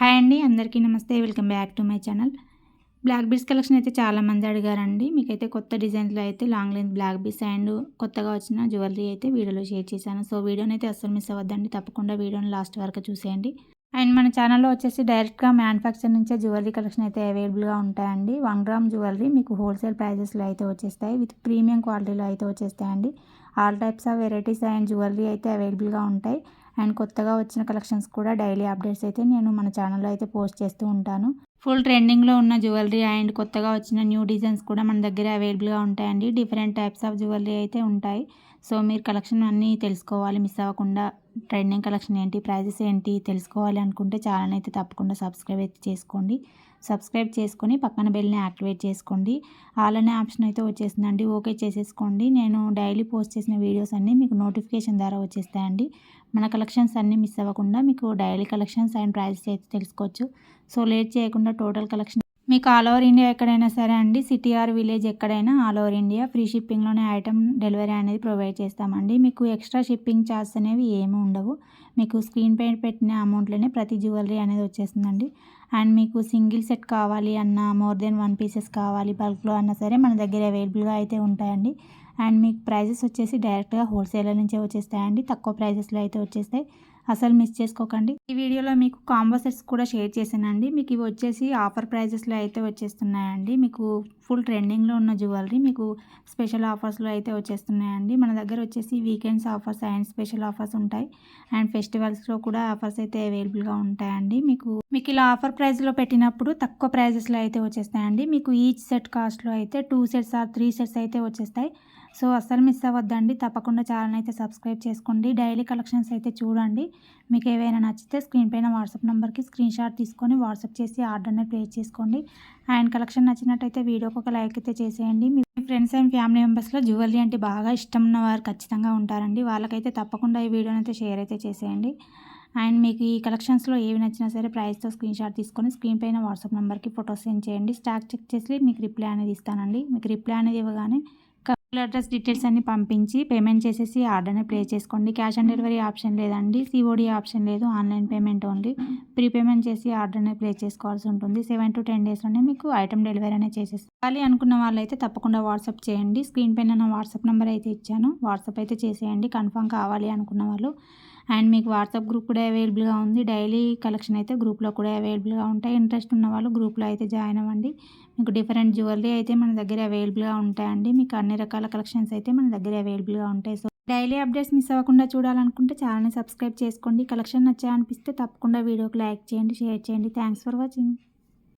Hi అండి అందరికీ నమస్తే. Welcome back to my channel. Black beads collection అయితే చాలామంది అడిగారండి. మీకైతే కొత్త డిజైన్స్లో అయితే long length black beads and కొత్తగా వచ్చిన జ్యువెలరీ అయితే వీడియోలో షేర్ చేశాను. సో వీడియోని అయితే అస్సలు మిస్ అవ్వద్దండి. తప్పకుండా వీడియోని లాస్ట్ వరకు చూసేయండి. అండ్ మన ఛానల్లో వచ్చేసి డైరెక్ట్గా మ్యానుఫ్యాక్చర్ నుంచే జ్యువెలరీ కలెక్షన్ అయితే అవైలబుల్గా ఉంటాయండి. వన్ గ్రామ్ జ్యువెలరీ మీకు హోల్సేల్ ప్రైజెస్లో అయితే వచ్చేస్తాయి. విత్ ప్రీమియం క్వాలిటీలో అయితే వచ్చేస్తాయండి. All types of varieties and jewellery అయితే అవైలబుల్గా ఉంటాయి. అండ్ కొత్తగా వచ్చిన కలెక్షన్స్ కూడా డైలీ అప్డేట్స్ అయితే నేను మన ఛానల్లో అయితే పోస్ట్ చేస్తూ ఉంటాను. ఫుల్ ట్రెండింగ్లో ఉన్న జ్యువెలరీ అండ్ కొత్తగా వచ్చిన న్యూ డిజైన్స్ కూడా మన దగ్గర అవైలబుల్గా ఉంటాయండి. డిఫరెంట్ టైప్స్ ఆఫ్ జ్యువెలరీ అయితే ఉంటాయి. సో మీరు కలెక్షన్ అన్నీ తెలుసుకోవాలి మిస్ అవ్వకుండా ట్రెండింగ్ కలెక్షన్ ఏంటి ప్రైజెస్ ఏంటి తెలుసుకోవాలి అనుకుంటే ఛానల్ అయితే తప్పకుండా సబ్స్క్రైబ్ అయితే చేసుకోండి. సబ్స్క్రైబ్ చేసుకొని పక్కన బెల్ని యాక్టివేట్ చేసుకోండి. ఆల్ అనే ఆప్షన్ అయితే వచ్చేసిందండి. ఓకే చేసేసుకోండి. నేను డైలీ పోస్ట్ చేసిన వీడియోస్ అన్నీ మీకు నోటిఫికేషన్ ద్వారా వచ్చేస్తాయండి. మన కలెక్షన్స్ అన్నీ మిస్ అవ్వకుండా మీకు డైలీ కలెక్షన్స్ అండ్ ప్రైజెస్ అయితే తెలుసుకోవచ్చు. సో లేట్ చేయకుండా టోటల్ కలెక్షన్ మీకు ఆల్ ఓవర్ ఇండియా ఎక్కడైనా సరే అండి సిటీ ఆర్ విలేజ్ ఎక్కడైనా ఆల్ ఓవర్ ఇండియా ఫ్రీ షిప్పింగ్లోనే ఐటమ్ డెలివరీ అనేది ప్రొవైడ్ చేస్తామండి. మీకు ఎక్స్ట్రా షిప్పింగ్ ఛార్జ్ అనేవి ఏమి ఉండవు. మీకు స్క్రీన్ పై పెట్టిన అమౌంట్లోనే ప్రతి జ్యువెలరీ అనేది వచ్చేస్తుందండి. అండ్ మీకు సింగిల్ సెట్ కావాలి అన్న మోర్ దెన్ వన్ పీసెస్ కావాలి బల్క్లో అన్నా సరే మన దగ్గర అవైలబుల్గా అయితే ఉంటాయండి. అండ్ మీకు ప్రైజెస్ వచ్చేసి డైరెక్ట్గా హోల్సేలర్ నుంచే వచ్చేస్తాయండి. తక్కువ ప్రైజెస్లో అయితే వచ్చేస్తాయి. అసలు మిస్ చేసుకోకండి. ఈ వీడియోలో మీకు కాంబో సెట్స్ కూడా షేర్ చేశానండి. మీకు ఇవి వచ్చేసి ఆఫర్ ప్రైజెస్లో అయితే వచ్చేస్తున్నాయండి. మీకు ఫుల్ ట్రెండింగ్లో ఉన్న జ్యువెలరీ మీకు స్పెషల్ ఆఫర్స్లో అయితే వచ్చేస్తున్నాయండి. మన దగ్గర వచ్చేసి weekends offers and special offers ఉంటాయి. అండ్ ఫెస్టివల్స్లో కూడా ఆఫర్స్ అయితే అవైలబుల్గా ఉంటాయండి. మీకు మీకు ఇలా ఆఫర్ ప్రైస్లో పెట్టినప్పుడు తక్కువ ప్రైజెస్లో అయితే వచ్చేస్తాయండి. మీకు ఈచ్ సెట్ కాస్ట్లో అయితే two sets or three sets అయితే వచ్చేస్తాయి. సో అస్సలు మిస్ అవ్వద్దండి. తప్పకుండా ఛానల్ అయితే సబ్స్క్రైబ్ చేసుకోండి. డైలీ కలెక్షన్స్ అయితే చూడండి. మీకు ఏవైనా నచ్చితే స్క్రీన్ పైన వాట్సాప్ నెంబర్కి స్క్రీన్ షాట్ తీసుకొని వాట్సాప్ చేసి ఆర్డర్ని ప్లేస్ చేసుకోండి. అండ్ కలెక్షన్ నచ్చినట్టయితే వీడియోకి ఒక లైక్ అయితే చేసేయండి. మీ ఫ్రెండ్స్ అండ్ ఫ్యామిలీ మెంబర్స్లో జ్యువెలరీ అంటే బాగా ఇష్టం ఉన్న వారు ఖచ్చితంగా ఉంటారండి. వాళ్ళకైతే తప్పకుండా ఈ వీడియోని అయితే షేర్ అయితే చేసేయండి. అండ్ మీకు ఈ కలెక్షన్స్లో ఏవి నచ్చినా సరే ప్రైస్తో స్క్రీన్ షాట్ తీసుకొని స్క్రీన్ పైన వాట్సాప్ నెంబర్కి ఫోటోస్ సెండ్ చేయండి. స్టాక్ చెక్ చేసి మీకు రిప్లై అనేది ఇస్తానండి. మీకు రిప్లై అనేది ఇవ్వగానే అడ్రస్ డీటెయిల్స్ అన్ని పంపించి పేమెంట్ చేసేసి ఆర్డర్ని ప్లే చేసుకోండి. క్యాష్ ఆన్ డెలివరీ ఆప్షన్ లేదండి. సిఓడి ఆప్షన్ లేదు. ఆన్లైన్ పేమెంట్ ఓన్లీ ప్రీపేమెంట్ చేసి ఆర్డర్ని ప్లే చేసుకోవాల్సి ఉంటుంది. సెవెన్ టు టెన్ డేస్లోనే మీకు ఐటమ్ డెలివరీ అనేది చేసేసుకోవాలి. అనుకున్న వాళ్ళైతే తప్పకుండా వాట్సాప్ చేయండి. స్క్రీన్ పైన నా వాట్సాప్ నెంబర్ అయితే ఇచ్చాను. వాట్సాప్ అయితే చేసేయండి. కన్ఫర్మ్ కావాలి అనుకున్న వాళ్ళు. అండ్ మీకు వాట్సాప్ గ్రూప్ కూడా అవైలబుల్గా ఉంది. డైలీ కలెక్షన్ అయితే గ్రూప్లో కూడా అవైలబుల్గా ఉంటాయి. ఇంట్రెస్ట్ ఉన్న వాళ్ళు గ్రూప్లో అయితే జాయిన్ అవ్వండి. మీకు డిఫరెంట్ జ్యువెలరీ అయితే మన దగ్గర అవైలబుల్గా ఉంటాయండి. మీకు అన్ని రకాల రకాల కలెక్షన్స్ అయితే మన దగ్గర అవైలబుల్గా ఉంటాయి. సో డైలీ అప్డేట్స్ మిస్ అవ్వకుండా చూడాలనుకుంటే ఛానల్ని సబ్స్క్రైబ్ చేసుకోండి కలెక్షన్ నచ్చా అనిపిస్తే తప్పకుండా వీడియోకి లైక్ చేయండి షేర్ చేయండి. Thanks for watching.